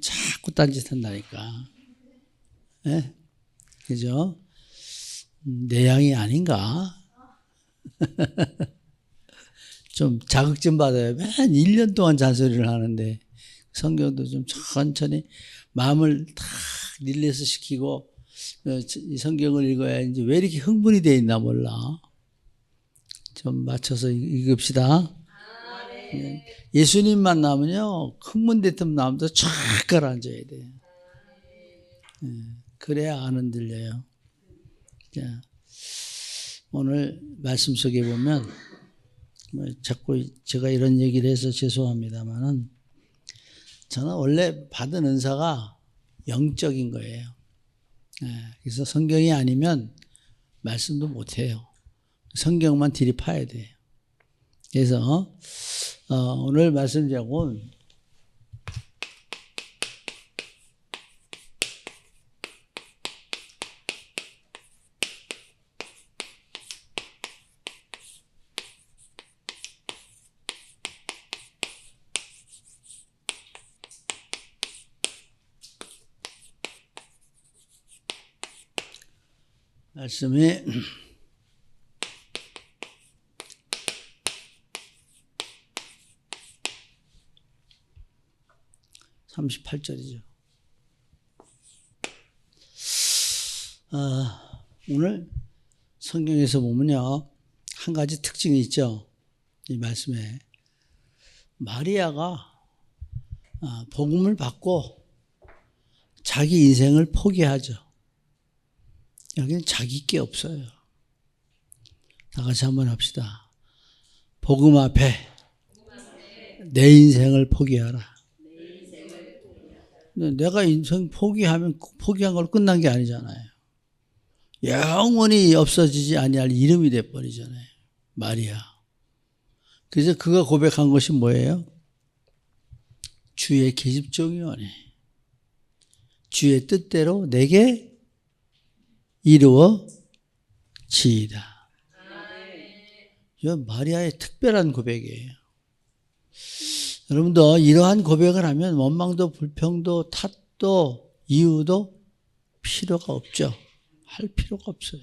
자꾸 딴짓 한다니까. 예? 그죠? 음, 내 양이 아닌가? 좀 자극 좀 받아요. 맨 1년 동안 잔소리를 하는데 성경도 좀 천천히 마음을 탁 릴레스 시키고 어, 이 성경을 읽어야 이제 왜 이렇게 흥분이 돼 있나 몰라. 좀 맞춰서 읽- 읽읍시다. 예. 예수님 만나면요 흥분됐던 마음도 쫙 가라앉아야 돼. 예. 그래야 안 흔들려요. 자, 오늘 말씀 속에 보면 뭐 자꾸 제가 이런 얘기를 해서 죄송합니다만은 저는 원래 받은 은사가 영적인 거예요. 예, 그래서 성경이 아니면 말씀도 못 해요. 성경만 들이파야 돼요. 그래서 어, 오늘 말씀 제목은 말씀이 38절이죠. 아, 오늘 성경에서 보면요. 한 가지 특징이 있죠. 이 말씀에. 마리아가 아, 복음을 받고 자기 인생을 포기하죠. 여기는 자기 게 없어요. 다 같이 한번 합시다. 복음 앞에 내 인생을 포기하라. 내가 인생 포기하면 포기한 걸 끝난 게 아니잖아요. 영원히 없어지지 아니할 이름이 돼 버리잖아요. 마리아. 그래서 그가 고백한 것이 뭐예요? 주의 계집종이 오네. 주의 뜻대로 내게 이루어지이다. 이건 마리아의 특별한 고백이에요. 여러분도 이러한 고백을 하면 원망도 불평도 탓도 이유도 필요가 없죠. 할 필요가 없어요.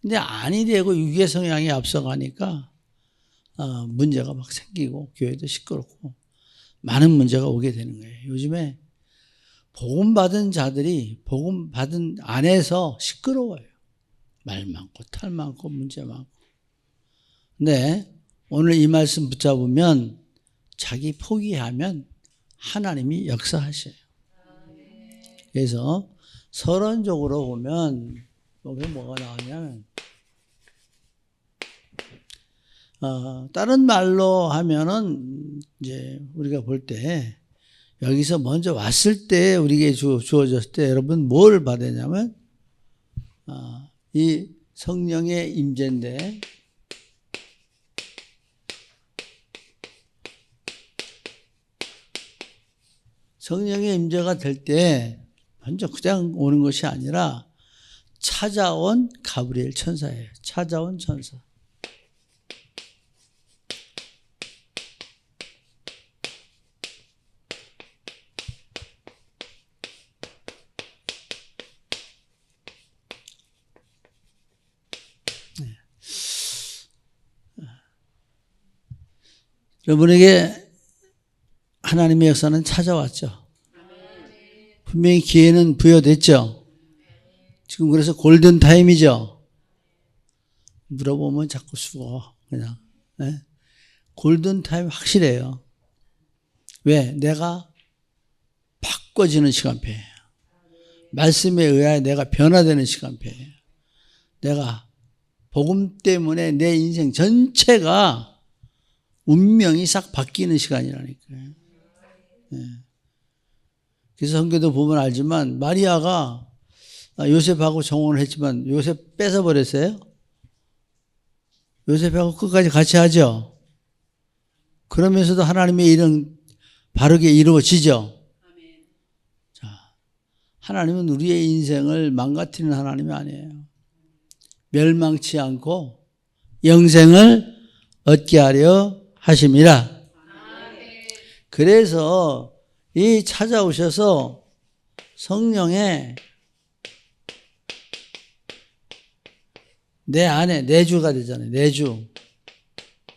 근데 아니 되고 유괴 성향이 앞서가니까 어, 문제가 막 생기고 교회도 시끄럽고 많은 문제가 오게 되는 거예요. 요즘에 복음 받은 자들이 복음 받은 안에서 시끄러워요. 말 많고 탈 많고 문제 많고. 근데 오늘 이 말씀 붙잡으면 자기 포기하면 하나님이 역사하셔요. 그래서 서론적으로 보면 여기 뭐가 나오냐면 어, 다른 말로 하면은 이제 우리가 볼 때 여기서 먼저 왔을 때 우리에게 주, 주어졌을 때 여러분 뭘 받았냐면 어, 이 성령의 임재인데 성령의 임재가 될 때 먼저 그냥 오는 것이 아니라 찾아온 가브리엘 천사예요. 찾아온 천사. 여러분에게 하나님의 역사는 찾아왔죠. 분명히 기회는 부여됐죠. 지금 그래서 골든 타임이죠. 물어보면 자꾸 죽어 그냥. 네? 골든 타임 확실해요. 왜? 내가 바꿔지는 시간표예요. 말씀에 의하여 내가 변화되는 시간표예요. 내가 복음 때문에 내 인생 전체가 운명이 싹 바뀌는 시간이라니까요. 네. 그래서 성경도 보면 알지만 마리아가 요셉하고 정혼을 했지만 요셉 뺏어버렸어요. 요셉하고 끝까지 같이 하죠. 그러면서도 하나님의 일은 바르게 이루어지죠. 자, 하나님은 우리의 인생을 망가뜨리는 하나님이 아니에요. 멸망치 않고 영생을 얻게 하려 하심이라. 그래서 이 찾아오셔서 성령의 내 안에 내주가 되잖아요. 내주,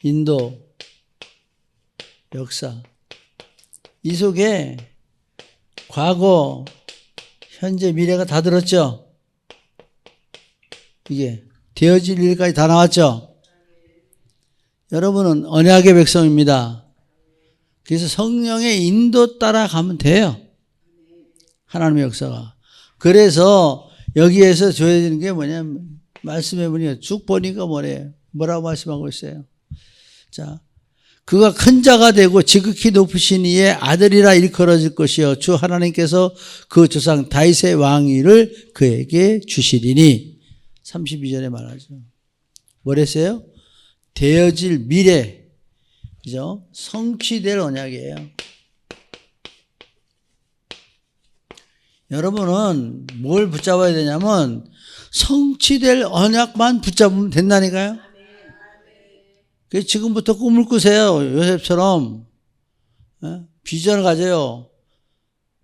인도, 역사. 이 속에 과거, 현재, 미래가 다 들었죠? 이게 되어질 일까지 다 나왔죠? 여러분은 언약의 백성입니다. 그래서 성령의 인도 따라 가면 돼요. 하나님의 역사가. 그래서 여기에서 되는 게 뭐냐면 말씀해 보니까 쭉 보니까 뭐래요? 뭐라고 말씀하고 있어요? 자, 그가 큰 자가 되고 지극히 높으신 이의 아들이라 일컬어질 것이요 주 하나님께서 그 조상 다윗의 왕위를 그에게 주시리니 32절에 말하죠. 뭐랬어요? 되어질 미래 그죠? 성취될 언약이에요. 여러분은 뭘 붙잡아야 되냐면 성취될 언약만 붙잡으면 된다니까요. 그래서 지금부터 꿈을 꾸세요. 요셉처럼 어? 비전을 가져요.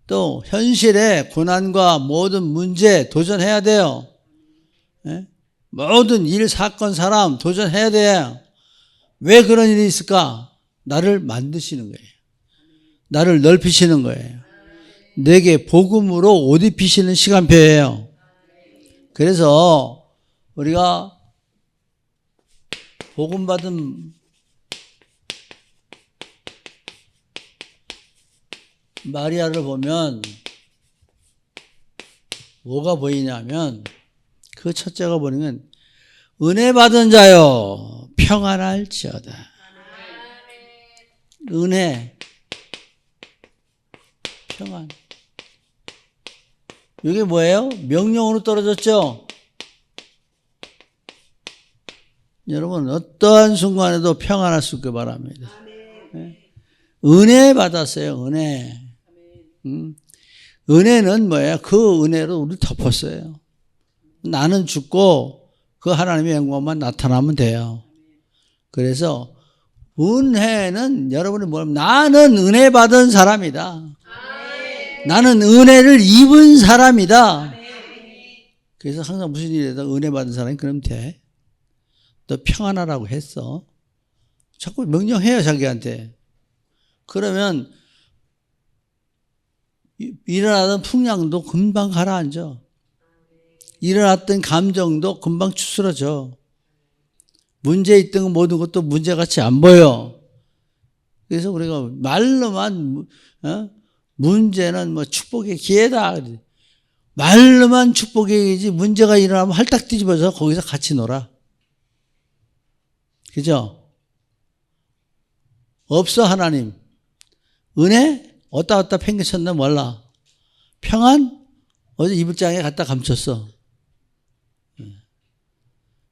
또 현실의 고난과 모든 문제 도전해야 돼요. 예? 모든 일, 사건, 사람 도전해야 돼요. 왜 그런 일이 있을까? 나를 만드시는 거예요. 나를 넓히시는 거예요. 내게 복음으로 옷 입히시는 시간표예요. 그래서 우리가 복음 받은 마리아를 보면 뭐가 보이냐면 그 첫째가 보이면 은혜 받은 자요 평안할지어다. 은혜 평안. 이게 뭐예요? 명령으로 떨어졌죠? 여러분, 어떠한 순간에도 있게 바랍니다. 네. 은혜 받았어요, 은혜. 음. 은혜는 뭐예요? 그 은혜로 우리 덮었어요. 나는 죽고 그 하나님의 영광만 나타나면 돼요. 그래서 은혜는 여러분이 뭐냐면 나는 은혜 받은 사람이다. 나는 은혜를 입은 사람이다. 그래서 항상 무슨 일에도 은혜 받은 사람이 그럼 돼. 너 평안하라고 했어. 자꾸 명령해요, 자기한테. 그러면 일어나던 풍량도 금방 가라앉아. 일어났던 감정도 금방 추스러져. 문제 있던 모든 것도 문제같이 안 보여. 그래서 우리가 말로만 어? 문제는 뭐 축복의 기회다. 말로만 축복의 기회지 문제가 일어나면 할딱 뒤집어서 거기서 같이 놀아. 그죠? 없어 하나님. 은혜? 어따 어따 팽개쳤나 몰라. 평안? 어제 이불장에 갖다 감췄어.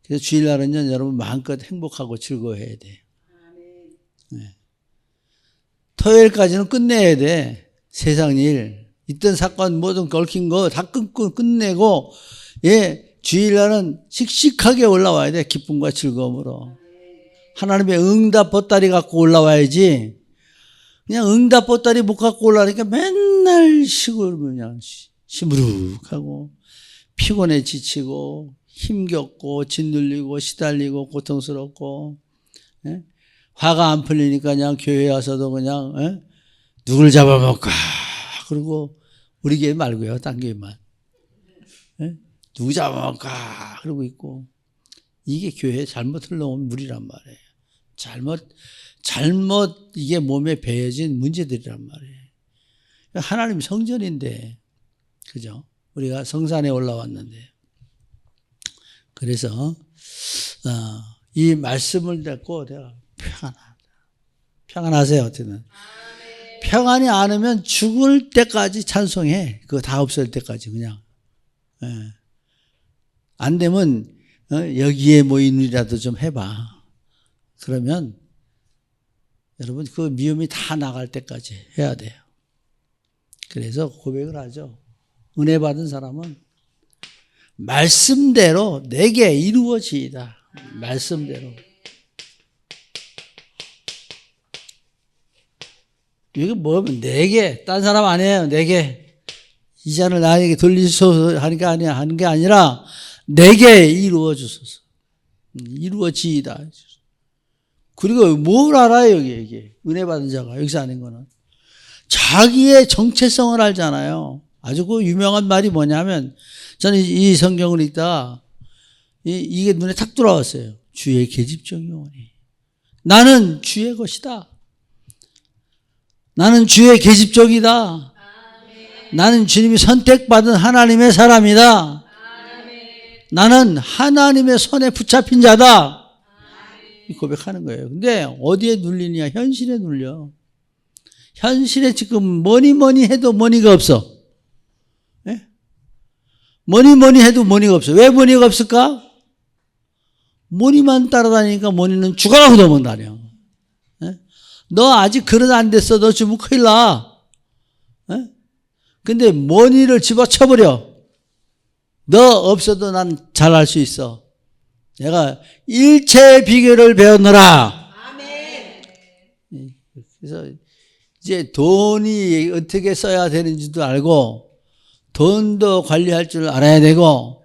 그래서 주일날은요, 여러분 마음껏 행복하고 즐거워해야 돼. 네. 토요일까지는 끝내야 돼. 세상 일. 있던 사건 모든 얽힌 거다 끊고 끝내고, 예, 주일날은 씩씩하게 올라와야 돼. 기쁨과 즐거움으로. 하나님의 응답 보따리 갖고 올라와야지. 그냥 응답 보따리 못 갖고 올라오니까 맨날 시골 그냥 시무룩하고 피곤해 지치고 힘겹고 짓눌리고 시달리고 고통스럽고 예? 화가 안 풀리니까 그냥 교회 와서도 그냥 예? 누굴 잡아먹까? 그리고 우리 교회 말고요 딴 교회만. 예? 누구 잡아먹까? 그러고 있고. 이게 교회 잘못 흘러온 물이란 말이에요. 잘못 잘못 이게 몸에 배어진 문제들이란 말이에요. 하나님 성전인데 그죠? 우리가 성산에 올라왔는데 그래서 어, 이 말씀을 듣고 내가 평안하다. 평안하세요. 어쨌든 평안이 않으면 죽을 때까지 찬송해. 그거 다 없을 때까지 그냥. 예. 안 되면 어, 여기에 모이느라도 좀 해봐. 그러면 여러분 그 미움이 다 나갈 때까지 해야 돼요. 그래서 고백을 하죠. 은혜 받은 사람은 말씀대로 내게 이루어지이다. 말씀대로. 이게 뭐면 네 개, 딴 사람 아니에요. 네 개. 이 잔을 나에게 돌리소서 하는 게 아니야. 하는 게 아니라 네개 이루어 주소서. 음, 이루어지이다. 그리고 뭘 알아요, 여기, 이게. 은혜 받은 자가. 여기서 아는 거는. 자기의 정체성을 알잖아요. 아주 그 유명한 말이 뭐냐면, 저는 이 성경을 읽다, 이, 이게 눈에 탁 들어왔어요. 주의 계집종 영혼이. 나는 주의 것이다. 나는 주의 계집종이다. 나는 주님이 선택받은 하나님의 사람이다. 나는 하나님의 손에 붙잡힌 자다. 이 고백하는 거예요. 근데 어디에 눌리냐? 현실에 눌려. 현실에 지금 뭐니 뭐니 해도 뭐니가 없어. 예? 뭐니 뭐니 해도 뭐니가 없어. 왜 뭐니가 없을까? 뭐니만 따라다니니까 뭐니는 죽어라고 도망다녀. 예? 너 아직 그릇 안 됐어. 너 지금 큰일 나. 예? 근데 뭐니를 집어쳐버려. 너 없어도 난 잘할 수 있어. 내가 일체의 비결을 배웠노라. 그래서 이제 돈이 어떻게 써야 되는지도 알고 돈도 관리할 줄 알아야 되고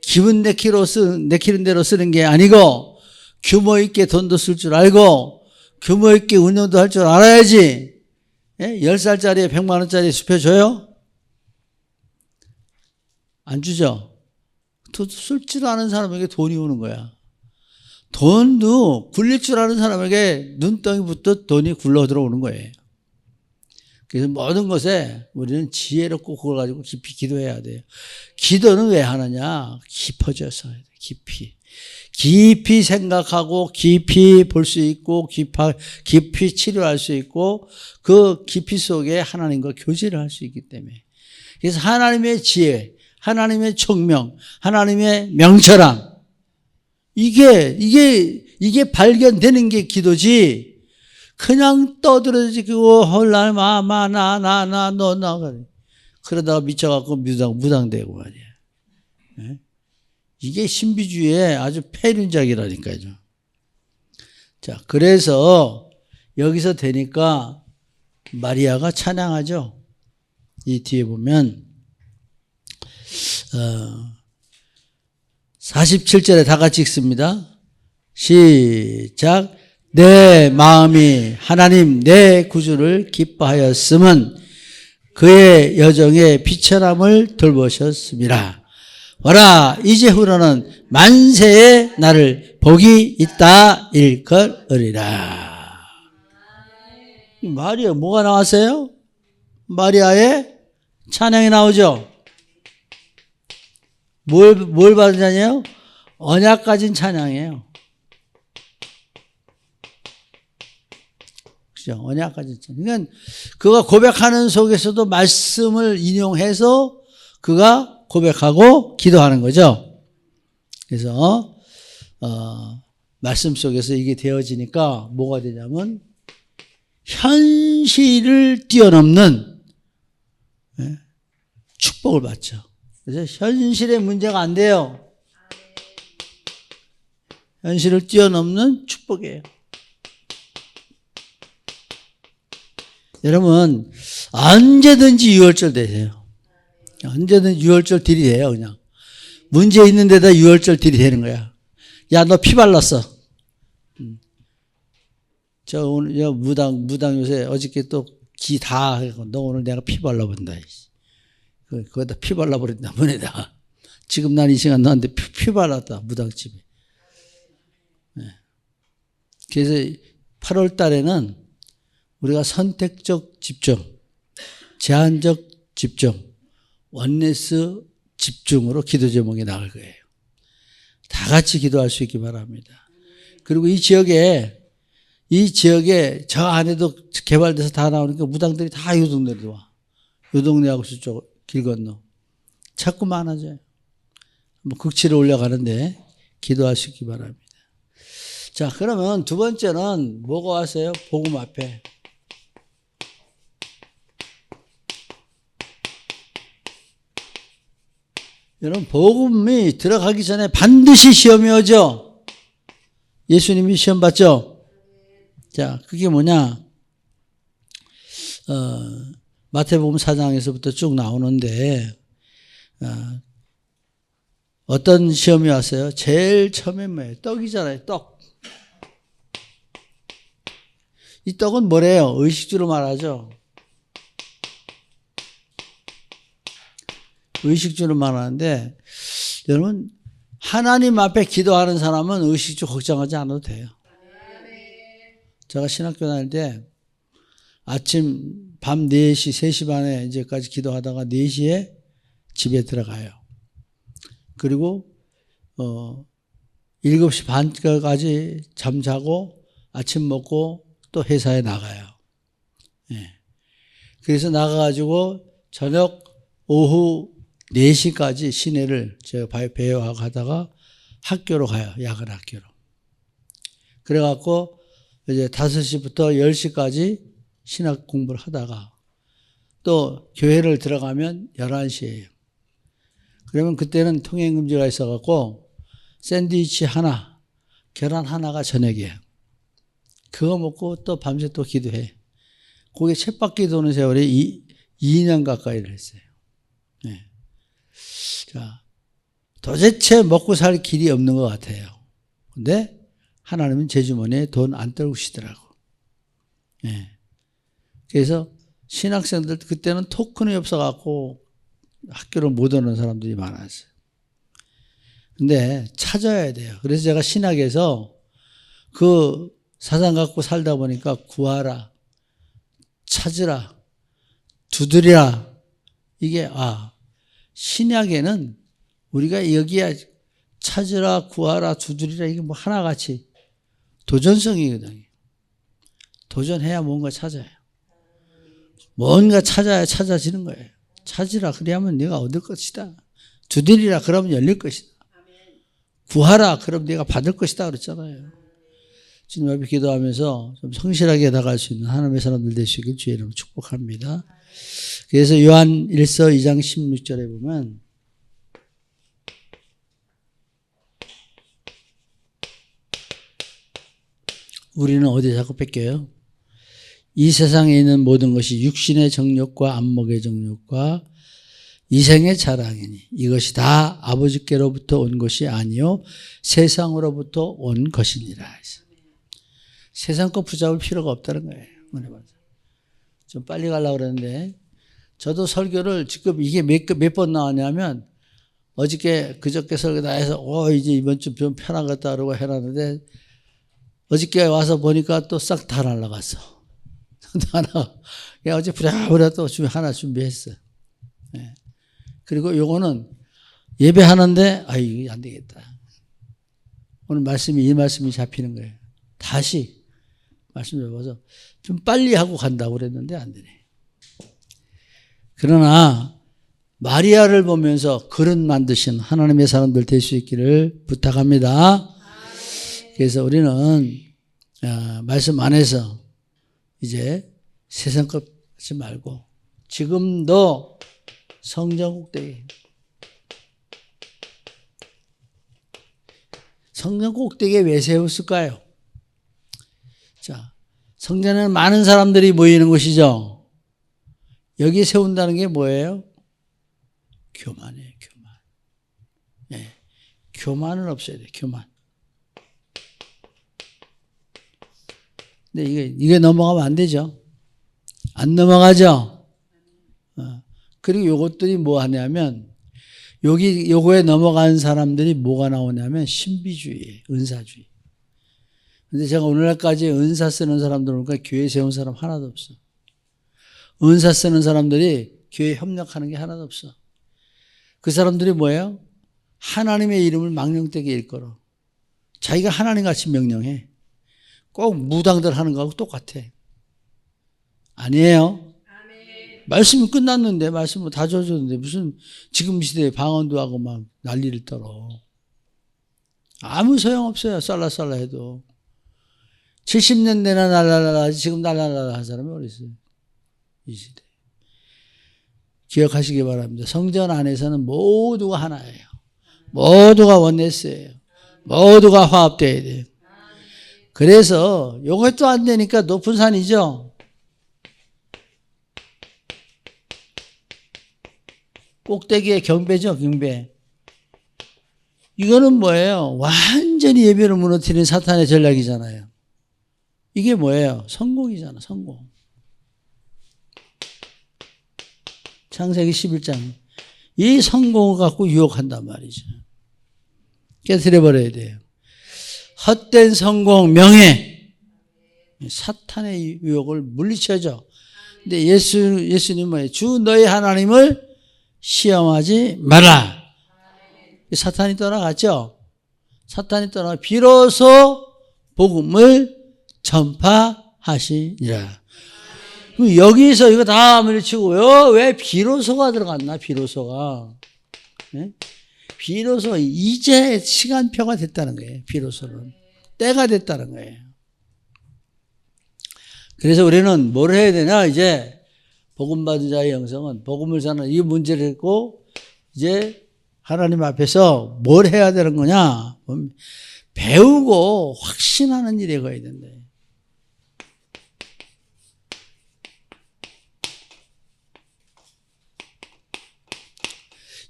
기분 내키로 쓰, 내키는 대로 쓰는 게 아니고 규모 있게 돈도 쓸 줄 알고 규모 있게 운영도 할 줄 알아야지. 예? 10살짜리에 100만 원짜리 수표 줘요? 안 주죠? 쓸 줄 아는 사람에게 돈이 오는 거야. 돈도 굴릴 줄 아는 사람에게 눈덩이부터 돈이 굴러 들어오는 거예요. 그래서 모든 것에 우리는 지혜로 꼭 그걸 가지고 깊이 기도해야 돼요. 기도는 왜 하느냐? 깊어져서 해야 돼. 깊이. 깊이 생각하고 깊이 볼 수 있고 깊이, 깊이 치료할 수 있고 그 깊이 속에 하나님과 교제를 할 수 있기 때문에. 그래서 하나님의 지혜, 하나님의 총명, 하나님의 명철함. 이게, 이게, 이게 발견되는 게 기도지. 그냥 떠들어지고 헐날 마마 나 나 나 너나 그러다가 미쳐갖고 무당 무당되고 말이야. 네? 이게 신비주의의 아주 폐륜작이라니까요. 자 그래서 여기서 되니까 마리아가 찬양하죠. 이 뒤에 보면 어, 47절에 다 같이 읽습니다. 시작. 내 마음이 하나님 내 구주를 기뻐하였음은 그의 여정의 비천함을 돌보셨습니다. 와라 이제후로는 만세의 나를 복이 있다 일것으리라. 마리아 뭐가 나왔어요? 마리아의 찬양이 나오죠. 뭘, 뭘 받으냐요? 언약 가진 찬양이에요. 그죠? 언약 가진 찬양. 그러니까 그가 고백하는 속에서도 말씀을 인용해서 그가 고백하고 기도하는 거죠. 그래서, 어, 말씀 속에서 이게 되어지니까 뭐가 되냐면 현실을 뛰어넘는 예, 축복을 받죠. 그래서 현실의 문제가 안 돼요. 현실을 뛰어넘는 축복이에요. 여러분, 언제든지 6월절 되세요. 언제든지 6월절 딜이 돼요, 그냥. 문제 있는 데다 6월절 딜이 되는 거야. 야, 너 피 발랐어. 음. 저 오늘, 저 무당, 무당 요새 어저께 또 기 다, 너 오늘 내가 피 발라본다. 그, 거기다 피 발라버린다, 문에다. 지금 난 이 시간 너한테 피, 피 발랐다, 무당집에. 네. 그래서 8월 달에는 우리가 선택적 집중, 제한적 집중, 원네스 집중으로 기도 제목이 나갈 거예요. 다 같이 기도할 수 있기 바랍니다. 그리고 이 지역에 이 지역에 저 안에도 개발돼서 다 나오니까 무당들이 다 요 동네로 와. 요 동네하고 저쪽 길 건너. 자꾸 많아져요. 뭐 극치를 올려가는데 기도하시기 바랍니다. 자, 그러면 두 번째는 뭐가 왔어요? 복음 앞에. 여러분, 복음이 들어가기 전에 반드시 시험이 오죠? 예수님이 시험 봤죠? 자, 그게 뭐냐? 어, 마태복음 4장에서부터 쭉 나오는데 어, 어떤 시험이 왔어요? 제일 처음에 뭐예요? 떡이잖아요. 떡. 이 떡은 뭐래요? 의식주로 말하죠. 의식주로 말하는데 여러분 하나님 앞에 기도하는 사람은 의식주 걱정하지 않아도 돼요. 제가 신학교 다닐 때 아침 밤 4시, 3시 반에 이제까지 기도하다가 4시에 집에 들어가요. 그리고 어 7시 반까지 잠자고 아침 먹고 또 회사에 나가요. 예. 그래서 나가가지고 저녁 오후 4시까지 시내를 제가 배워하고 하다가 학교로 가요. 야간 학교로. 그래갖고 이제 5시부터 10시까지 신학 공부를 하다가 또 교회를 들어가면 11시에요. 그러면 그때는 통행금지가 있어갖고 샌드위치 하나, 계란 하나가 저녁이에요. 그거 먹고 또 밤새 또 기도해. 거기에 쳇바퀴 도는 세월이 2, 년 가까이를 했어요. 네. 자, 도대체 먹고 살 길이 없는 것 같아요. 근데 하나님은 제 주머니에 돈 안 떨구시더라고. 예. 그래서 신학생들 그때는 토큰이 없어갖고 학교를 못 오는 사람들이 많았어요. 근데 찾아야 돼요. 그래서 제가 신학에서 그 사상 갖고 살다 보니까 구하라, 찾으라, 두드리라. 이게, 아, 신약에는 우리가 여기에 찾으라, 구하라, 두드리라, 이게 뭐 하나같이 도전성이거든요. 도전해야 뭔가 찾아요. 뭔가 찾아야 찾아지는 거예요. 찾으라, 그래야면 내가 얻을 것이다. 두드리라, 그러면 열릴 것이다. 구하라, 그럼 내가 받을 것이다. 그랬잖아요. 주님 앞에 기도하면서 좀 성실하게 나갈 수 있는 하나님의 사람들 되시길 주의 이름 축복합니다. 그래서 요한 1서 2장 16절에 보면 우리는 어디 자꾸 뺏겨요? 이 세상에 있는 모든 것이 육신의 정욕과 안목의 정욕과 이생의 자랑이니 이것이 다 아버지께로부터 온 것이 아니요 세상으로부터 온 것이니라. 세상 거 붙잡을 필요가 없다는 거예요. 좀 빨리 가려고 그러는데 저도 설교를 지금 이게 몇 번 나왔냐면 어저께 그저께 설교 다 해서 어 이제 이번 주 좀 편하겠다 그러고 해놨는데 어저께 와서 보니까 또 싹 다 날라갔어. 하나 어제 부랴부랴 또 준비 하나 준비했어. 네. 그리고 요거는 예배하는데 아 이게 안 되겠다. 오늘 말씀이 이 말씀이 잡히는 거예요. 다시 말씀 잡아서 좀 빨리 하고 간다고 그랬는데 안 되네. 그러나 마리아를 보면서 그릇 만드신 하나님의 사람들 될 수 있기를 부탁합니다. 그래서 우리는 아, 말씀 안에서 이제 세상 것 하지 말고 지금도 성전 꼭대기 성전 꼭대기에 왜 세웠을까요? 자, 성전에는 많은 사람들이 모이는 곳이죠. 여기 세운다는 게 뭐예요? 교만이에요, 교만. 네. 교만은 없어야 돼, 교만. 근데 이게, 이게 넘어가면 안 되죠. 안 넘어가죠? 어. 그리고 요것들이 뭐 하냐면, 여기, 요거에 넘어간 사람들이 뭐가 나오냐면, 신비주의, 은사주의. 근데 제가 오늘날까지 은사 쓰는 사람들 보니까 교회 세운 사람 하나도 없어. 은사 쓰는 사람들이 교회 협력하는 게 하나도 없어. 그 사람들이 뭐예요? 하나님의 이름을 망령되게 일걸어. 자기가 하나님 같이 명령해. 꼭 무당들 하는 거하고 똑같아. 아니에요. 말씀이 끝났는데, 말씀을 다 줘줬는데, 무슨 지금 시대에 방언도 하고 막 난리를 떨어. 아무 소용없어요. 쌀라쌀라 해도. 70년대나 날라라 지금 날라라 한 사람이 어디 있어요? 이 시대. 기억하시기 바랍니다. 성전 안에서는 모두가 하나예요. 모두가 원네스예요. 모두가 화합돼야 돼요. 그래서 요것도 안 되니까 높은 산이죠. 꼭대기에 경배죠, 경배. 이거는 뭐예요? 완전히 예배를 무너뜨리는 사탄의 전략이잖아요. 이게 뭐예요? 성공이잖아, 성공. 창세기 11장. 이 성공을 갖고 유혹한단 말이죠. 깨뜨려버려야 돼요. 헛된 성공, 명예. 사탄의 유혹을 물리쳐줘. 근데 예수, 예수님 뭐예요? 주 너희 하나님을 시험하지 마라. 사탄이 떠나갔죠? 사탄이 떠나 비로소 복음을 전파하시니라. 여기서 이거 다 물리치고요. 왜 비로소가 들어갔나? 비로소가. 네? 비로소 이제 시간표가 됐다는 거예요. 비로소는. 때가 됐다는 거예요. 그래서 우리는 뭘 해야 되냐? 이제 복음 받은 자의 영성은 복음을 전하는 이 문제를 했고 이제 하나님 앞에서 뭘 해야 되는 거냐? 배우고 확신하는 일에 가야 된다.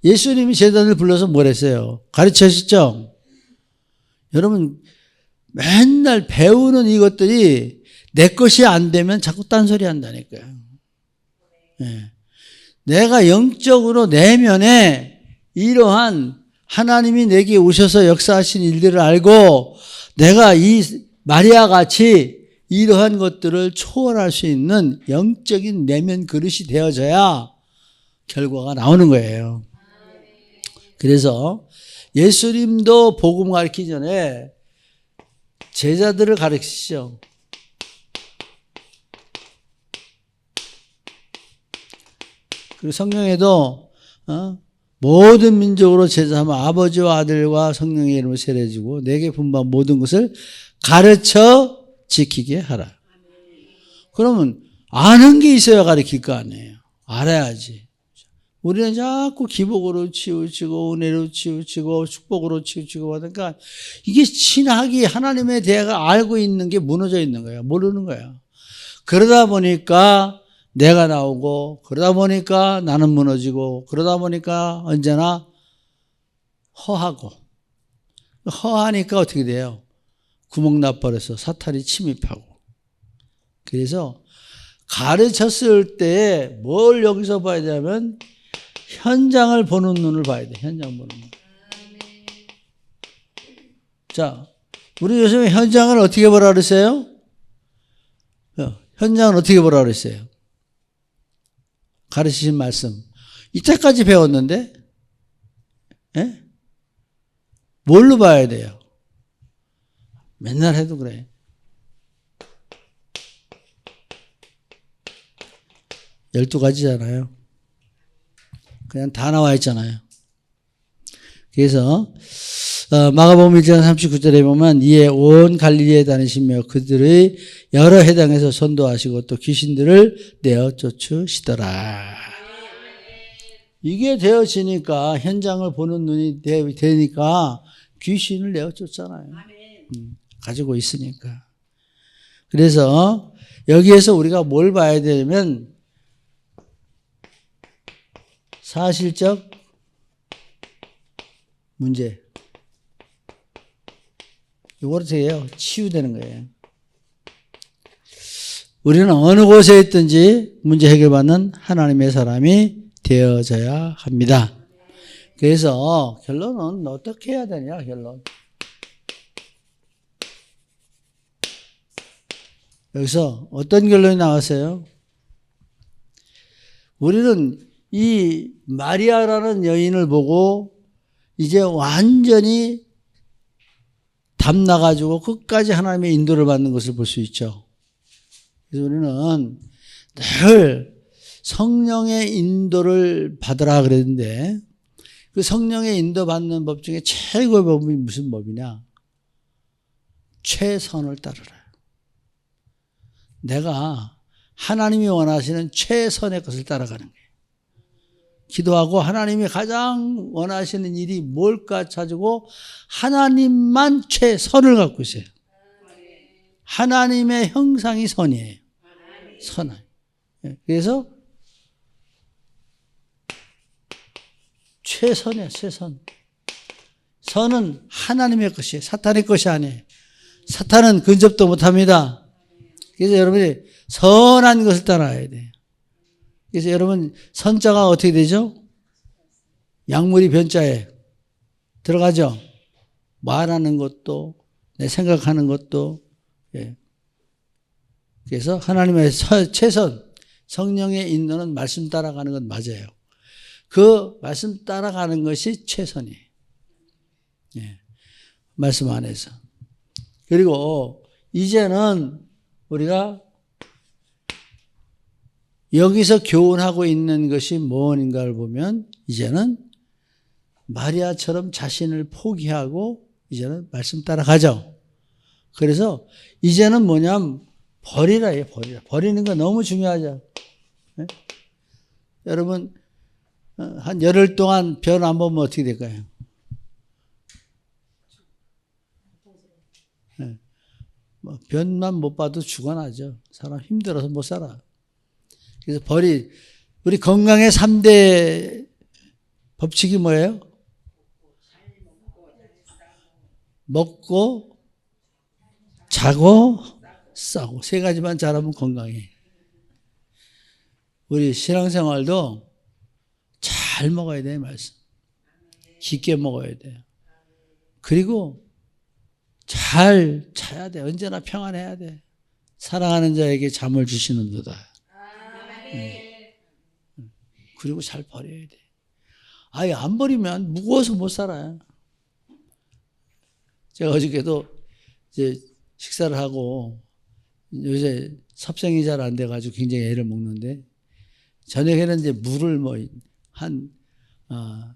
예수님이 제자들 불러서 뭘 했어요? 가르치셨죠? 여러분, 맨날 배우는 이것들이 내 것이 안 되면 자꾸 딴소리 한다니까요. 네. 내가 영적으로 내면에 이러한 하나님이 내게 오셔서 역사하신 일들을 알고 내가 이 마리아 같이 이러한 것들을 초월할 수 있는 영적인 내면 그릇이 되어져야 결과가 나오는 거예요. 그래서 예수님도 복음 가르치기 전에 제자들을 가르치시죠. 그리고 성경에도 어? 모든 민족으로 제자하면 아버지와 아들과 성령의 이름을 세례지고 내게 분반 모든 것을 가르쳐 지키게 하라. 그러면 아는 게 있어야 가르칠 거 아니에요. 알아야지. 우리는 자꾸 기복으로 치우치고 은혜로 치우치고 축복으로 치우치고 하니까 이게 신학이 하나님의 대화가 알고 있는 게 무너져 있는 거예요. 모르는 거예요. 그러다 보니까 내가 나오고 그러다 보니까 나는 무너지고 그러다 보니까 언제나 허하고 허하니까 어떻게 돼요? 구멍 나버려서 사탄이 침입하고 그래서 가르쳤을 때 뭘 여기서 봐야 되냐면 현장을 보는 눈을 봐야 돼. 현장 보는 눈. 자, 우리 요즘에 현장을 어떻게 보라 그랬어요? 어, 현장을 어떻게 보라 그랬어요? 가르치신 말씀. 이때까지 배웠는데, 예? 뭘로 봐야 돼요? 맨날 해도 그래. 열두 가지잖아요. 그냥 다 나와 있잖아요. 그래서 어, 마가복음 1장 39절에 보면 이에 온 갈릴리에 다니시며 그들의 여러 해당에서 선도하시고 또 귀신들을 내어 쫓으시더라. 이게 되어지니까 현장을 보는 눈이 되 니까 귀신을 내어 쫓잖아요. 음, 가지고 있으니까. 그래서 여기에서 우리가 뭘 봐야 되냐면 사실적 문제. 이걸 어떻게 해요? 치유되는 거예요. 우리는 어느 곳에 있든지 문제 해결받는 하나님의 사람이 되어져야 합니다. 그래서 결론은 어떻게 해야 되냐, 결론. 여기서 어떤 결론이 나왔어요? 우리는 이 마리아라는 여인을 보고 이제 완전히 담나가지고 끝까지 하나님의 인도를 받는 것을 볼 수 있죠. 그래서 우리는 늘 성령의 인도를 받으라 그랬는데 그 성령의 인도 받는 법 중에 최고의 법이 무슨 법이냐? 최선을 따르라. 내가 하나님이 원하시는 최선의 것을 따라가는 거예요. 기도하고 하나님이 가장 원하시는 일이 뭘까 찾고 하나님만 최선을 갖고 있어요. 하나님의 형상이 선이에요. 선한. 예, 그래서 최선이야, 최선. 선은 하나님의 것이에요. 사탄의 것이 아니에요. 사탄은 근접도 못 합니다. 그래서 여러분이 선한 것을 따라야 돼요. 그래서 여러분, 선자가 어떻게 되죠? 약물이 변자에 들어가죠? 말하는 것도, 내 생각하는 것도, 예. 그래서 하나님의 서- 최선, 성령의 인도는 말씀 따라가는 건 맞아요. 그 말씀 따라가는 것이 최선이에요. 예. 말씀 안에서. 그리고 이제는 우리가 여기서 교훈하고 있는 것이 무엇인가를 보면 이제는 마리아처럼 자신을 포기하고 이제는 말씀 따라가죠. 그래서 이제는 뭐냐면 버리라 해 버리라. 버리는 거 너무 중요하죠. 예? 여러분 어, 한 열흘 동안 변 안 보면 어떻게 될까요? 예. 뭐 변만 못 봐도 죽어나죠. 사람 힘들어서 못 살아. 그래서 버리 우리 건강의 3대 법칙이 뭐예요? 먹고 자고 싸고 세 가지만 잘하면 건강해. 우리 신앙생활도 잘 먹어야 돼 말씀. 깊게 먹어야 돼요. 그리고 잘 자야 돼. 언제나 평안해야 돼. 사랑하는 자에게 잠을 주시는 도다. 음. 그리고 잘 버려야 돼. 아예 안 버리면 무거워서 못 살아요. 제가 어저께도 이제 식사를 하고 요새 섭생이 잘 안 돼가지고 굉장히 애를 먹는데 저녁에는 이제 물을 뭐 한, 어,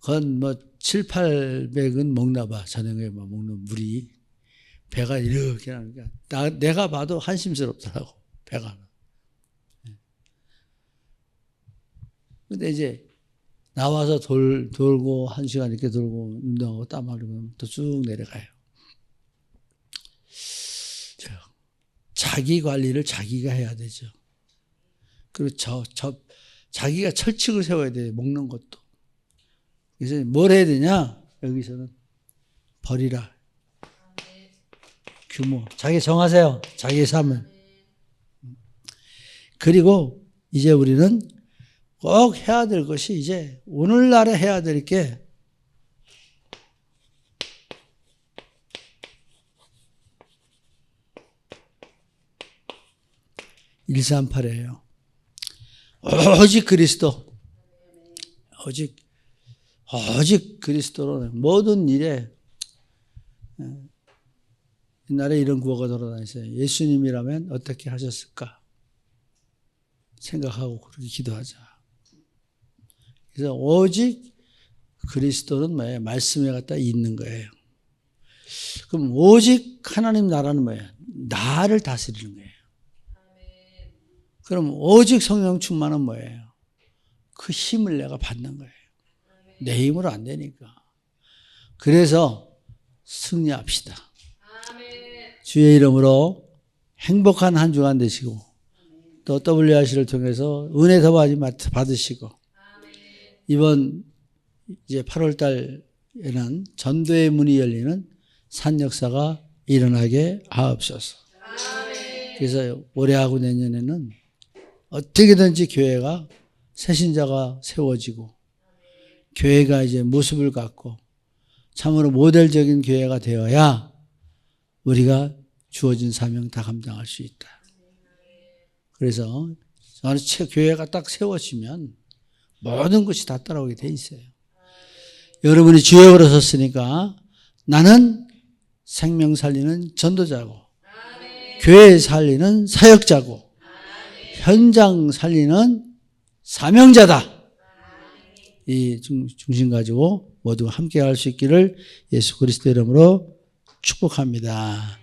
건뭐 7, 800은 먹나 봐. 저녁에 뭐 먹는 물이. 배가 이렇게 나니까. 나, 내가 봐도 한심스럽더라고. 배가. 근데 이제 나와서 돌, 돌고 한 시간 이렇게 돌고 운동하고 땀 흘리면 또 쭉 내려가요. 저, 자기 관리를 자기가 해야 되죠. 그리고 저, 저, 자기가 철칙을 세워야 돼요. 먹는 것도. 그래서 뭘 해야 되냐? 여기서는 버리라. 규모. 자기 정하세요. 자기 삶을. 그리고 이제 우리는 꼭 해야 될 것이 이제 오늘날에 해야 될 게 일삼팔이에요. 오직 그리스도. 오직 오직 그리스도로 모든 일에 예, 옛날에 이런 구호가 돌아다녔어요. 예수님이라면 어떻게 하셨을까? 생각하고 그렇게 기도하자. 그래서 오직 그리스도는 뭐예요? 말씀에 갖다 있는 거예요. 그럼 오직 하나님 나라는 뭐예요? 나를 다스리는 거예요. 그럼 오직 성령 충만은 뭐예요? 그 힘을 내가 받는 거예요. 내 힘으로 안 되니까. 그래서 승리합시다. 주의 이름으로 행복한 한 주간 되시고 또 WRC를 통해서 은혜 더 받으시고 이번 이제 8월 달에는 전도의 문이 열리는 산 역사가 일어나게 하옵소서. 그래서 올해하고 내년에는 어떻게든지 교회가 새신자가 세워지고 교회가 이제 모습을 갖고 참으로 모델적인 교회가 되어야 우리가 주어진 사명 다 감당할 수 있다. 그래서 어느 채 교회가 딱 세워지면 모든 것이 다 따라오게 돼 있어요. 여러분이 주역으로 섰으니까 나는 생명 살리는 전도자고 교회 살리는 사역자고 현장 살리는 사명자다. 이 중- 중심 가지고 모두 함께 할 수 있기를 예수 그리스도 이름으로 축복합니다.